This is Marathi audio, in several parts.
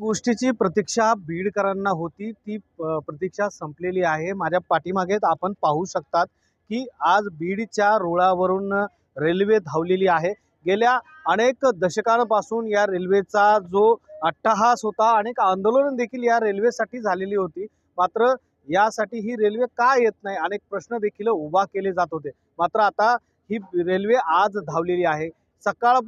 गोष्टीची प्रतीक्षा बीडकरांना होती. ती प्रतीक्षा संपलेली आहे. माझ्या पाठीमागेच आपण पाहू शकतात की आज बीडच्या रुळावरून रेल्वे धावलेली आहे. गेल्या अनेक दशकांपासून या रेल्वेचा जो अट्टहास होता अनेक आंदोलन देखील या रेल्वेसाठी झालेली होती. मात्र यासाठी ही रेल्वे का येत नाही? अनेक प्रश्न देखील उभा केले जात होते. मात्र आता ही रेल्वे आज धावलेली आहे. सकाळ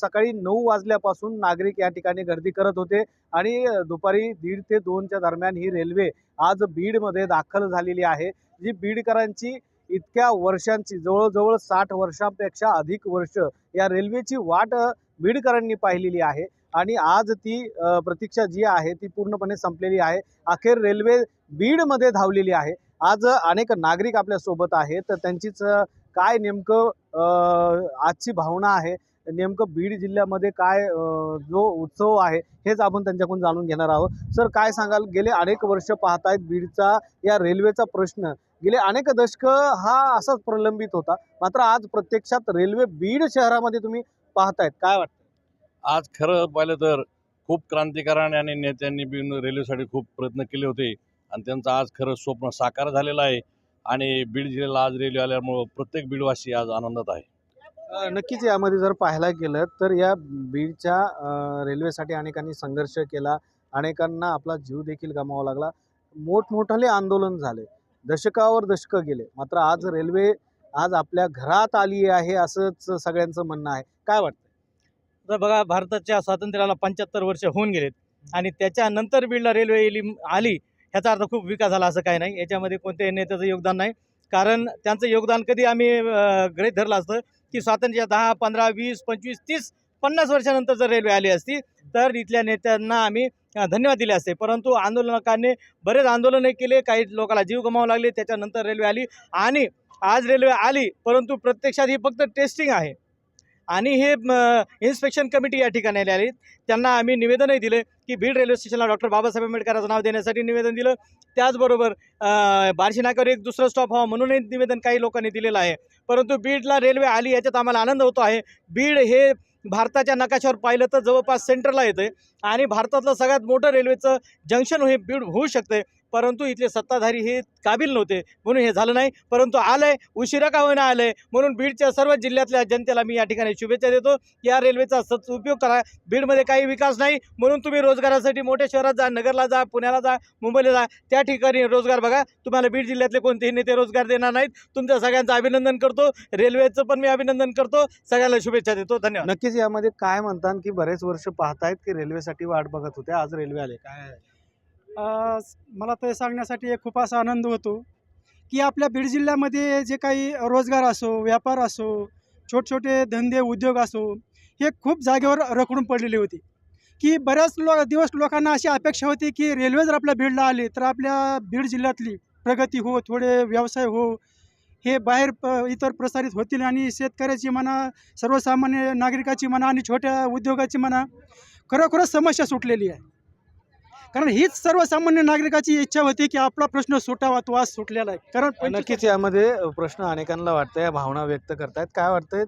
सकाळी नऊ वाजल्यापासून नागरिक या ठिकाणी गर्दी करत होते आणि दुपारी दीड ते दोनच्या दरम्यान ही रेल्वे आज बीडमध्ये दाखल झालेली आहे. जी बीडकरांची इतक्या वर्षांची जवळजवळ साठ वर्षांपेक्षा अधिक वर्ष या रेल्वेची वाट बीडकरांनी पाहिलेली आहे आणि आज ती प्रतीक्षा जी आहे ती पूर्णपणे संपलेली आहे. अखेर रेल्वे बीडमध्ये धावलेली आहे. आज अनेक नागरिक आपल्यासोबत आहेत. तर त्यांचीच काय नेमकं आजची भावना आहे. नेमकं बीड जिल्ह्यामध्ये काय जो उत्सव आहे हेच आपण त्यांच्याकडून जाणून घेणार आहोत. सर काय सांगाल? गेले अनेक वर्ष पाहतायत बीडचा या रेल्वेचा प्रश्न. गेले अनेक दशकं हा असाच प्रलंबित होता. मात्र आज प्रत्यक्षात रेल्वे बीड शहरामध्ये तुम्ही पाहतायत. काय वाटतं आज खरं पाहिलं तर खूप क्रांतिकारक आणि नेत्यांनी बी रेल्वेसाठी खूप प्रयत्न केले होते. आणि त्यांचं आज खरं स्वप्न साकार झालेलं आहे. आणि बीड जिल्ह्याला आज रेल्वे आल्यामुळं प्रत्येक बीडवासी आज आनंदात आहे. नक्कीच यामध्ये जर पाहायला गेलं तर या बीडच्या रेल्वेसाठी अनेकांनी संघर्ष केला अनेकांना आपला जीव देखील गमावा लागला. मोठमोठाले आंदोलन झाले. दशकावर दशकं गेले. मात्र आज रेल्वे आज आपल्या घरात आली आहे असंच सगळ्यांचं म्हणणं आहे. काय वाटतं तर बघा भारताच्या स्वातंत्र्याला पंच्याहत्तर वर्ष होऊन गेलेत. आणि त्याच्यानंतर बीडला रेल्वे आली. ह्याचा अर्थ खूप विकास झाला असं काही नाही. याच्यामध्ये कोणत्याही नेत्याचं योगदान नाही. कारण त्यांचं योगदान कधी आम्ही गृहीत धरलं असतं की स्वातंत्र्य दहा पंधरा वीस पंचवीस तीस पन्नास वर्षानंतर जर रेल्वे आली असती तर इथल्या नेत्यांना आम्ही धन्यवाद दिले असते. परंतु आंदोलकांनी बरेच आंदोलने केले. काही लोकांना जीव गमावं लागले. त्याच्यानंतर रेल्वे आली आणि आज रेल्वे आली परंतु प्रत्यक्षात ही फक्त टेस्टिंग आहे. आणि हे इन्स्पेक्शन कमिटी या ठिकाणी आली त्यांना आम्ही निवेदनही दिले की बीड रेल्वे स्टेशनला डॉक्टर बाबासाहेब आंबेडकरांचं नाव देण्यासाठी निवेदन दिलं. त्याचबरोबर बार्शी नाक्यावर एक दुसरं स्टॉप व्हावं म्हणूनही निवेदन काही लोकांनी दिलेलं आहे. परंतु बीडला रेल्वे आली याच्यात आम्हाला आनंद होतो आहे. बीड हे भारताच्या नकाशावर पाहिलं तर जवळपास सेंटरला येतं आहे आणि भारतातलं सगळ्यात मोठं रेल्वेचं जंक्शन हे बीड होऊ शकते परंतु इथले सत्ताधारी हे काबिल नव्हते म्हणून हे झालं नाही. परंतु आलंय उशिरा का होईना आलंय म्हणून बीडच्या सर्व जिल्ह्यातल्या जनतेला मी या ठिकाणी शुभेच्छा देतो. या रेल्वेचा सत उपयोग करा. बीडमध्ये काही विकास नाही म्हणून तुम्ही रोजगारासाठी मोठ्या शहरात जा नगरला जा पुण्याला जा मुंबईला जा त्या ठिकाणी रोजगार बघा. तुम्हाला बीड जिल्ह्यातले कोणतेही नेते रोजगार देणार नाहीत. तुमच्या सगळ्यांचं अभिनंदन करतो. रेल्वेचं पण मी अभिनंदन करतो. सगळ्यांना शुभेच्छा देतो. धन्यवाद. नक्कीच यामध्ये काय म्हणतात की बरेच वर्ष पाहतायत की रेल्वेसाठी वाट बघत होते. आज रेल्वे आले. काय मला ते सांगण्यासाठी एक खूप असा आनंद होतो की आपल्या बीड जिल्ह्यामध्ये जे काही रोजगार असो व्यापार असो छोटे छोटे धंदे उद्योग असो हे खूप जागेवर रखडून पडलेले होते. की बऱ्याच लो दिवस लोकांना अशी अपेक्षा होती की रेल्वे जर आपल्या बीडला आली तर आपल्या बीड जिल्ह्यातली प्रगती हो थोडे व्यवसाय हो हे बाहेर प इतर प्रसारित होतील आणि शेतकऱ्याची म्हणा सर्वसामान्य नागरिकाची म्हणा आणि छोट्या उद्योगाची म्हणा खरोखरच समस्या सुटलेली आहे. कारण हीच सर्वसामान्य नागरिकाची इच्छा होती की आपला प्रश्न सुटावा तो आज सुटलेला आहे. कारण नक्कीच यामध्ये प्रश्न अनेकांना वाटतंय या भावना व्यक्त करतायत. काय वाटतंय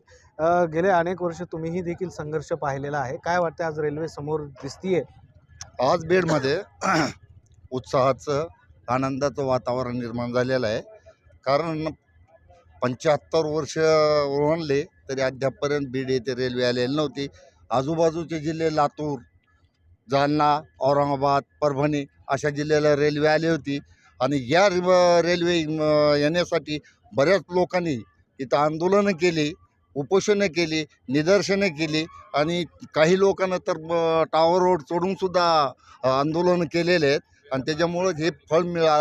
गेले अनेक वर्ष तुम्हीही देखील संघर्ष पाहिलेला आहे. काय वाटतंय आज रेल्वे समोर दिसतीये? आज बीडमध्ये उत्साहाचं आनंदाचं वातावरण निर्माण झालेलं आहे. कारण पंच्याहत्तर वर्ष ओळणले तरी अद्यापपर्यंत बीड येथे रेल्वे आलेली नव्हती. आजूबाजूचे जिल्हे लातूर जालना औरंगाबाद परभणी अशा जिल्ह्याला रेल्वे आली होती. आणि या रेल्वे येण्यासाठी बऱ्याच लोकांनी इथं आंदोलनं केली उपोषणं केली निदर्शनं केली. आणि काही लोकांना तर टावर रोड चढूनसुद्धा आंदोलनं केलेले आहेत. आणि त्याच्यामुळं हे फळ मिळा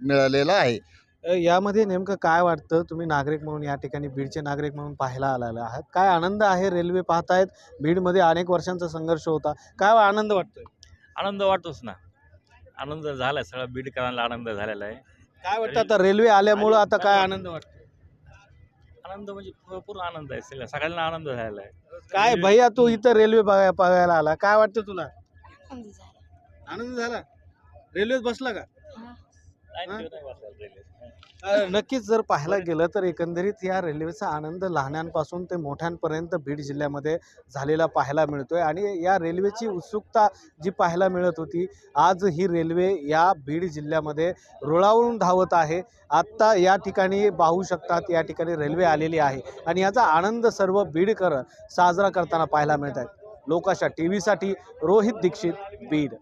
मिळालेलं आहे. यामध्ये नेमकं काय वाटतं? तुम्ही नागरिक म्हणून या ठिकाणी बीडचे नागरिक म्हणून पाहायला आलेला आहात. काय आनंद आहे? रेल्वे पाहतायत. बीडमध्ये अनेक वर्षांचा संघर्ष होता. काय आनंद वाटतोय? आनंद वाटतोच ना. आनंद झालाय. सगळा बीडकरांना आनंद झालेला आहे. काय वाटतं आता रेल्वे आल्यामुळं आता काय आनंद वाटतो आनंद म्हणजे भरपूर आनंद आहे. सगळ्या सगळ्यांना आनंद झालेला आहे. काय भैया तू इथं रेल्वे बघाय बघायला आला. काय वाटतं तुला? आनंद झाला. आनंद झाला? रेल्वेत बसला का नाही, ते नाही बसवायला रेल्वे. अ, नक्कीच जर पाहायला गेलं तर एकंदरीत या रेल्वेचा आनंद लहानांपासून ते मोठ्यांपर्यंत बीड जिल्ह्यामध्ये झालेला पाहायला मिळतोय. आणि या रेल्वेची उत्सुकता जी पाहायला मिळत होती आज ही रेल्वे या बीड जिल्ह्यामध्ये रुळावरून धावत आहे. आत्ता या ठिकाणी पाहू शकतात या ठिकाणी रेल्वे आलेली आहे. आणि याचा आनंद सर्व बीडकर साजरा करताना पाहायला मिळत आहेत. लोकाशा टी व्हीसाठी रोहित दीक्षित बीड.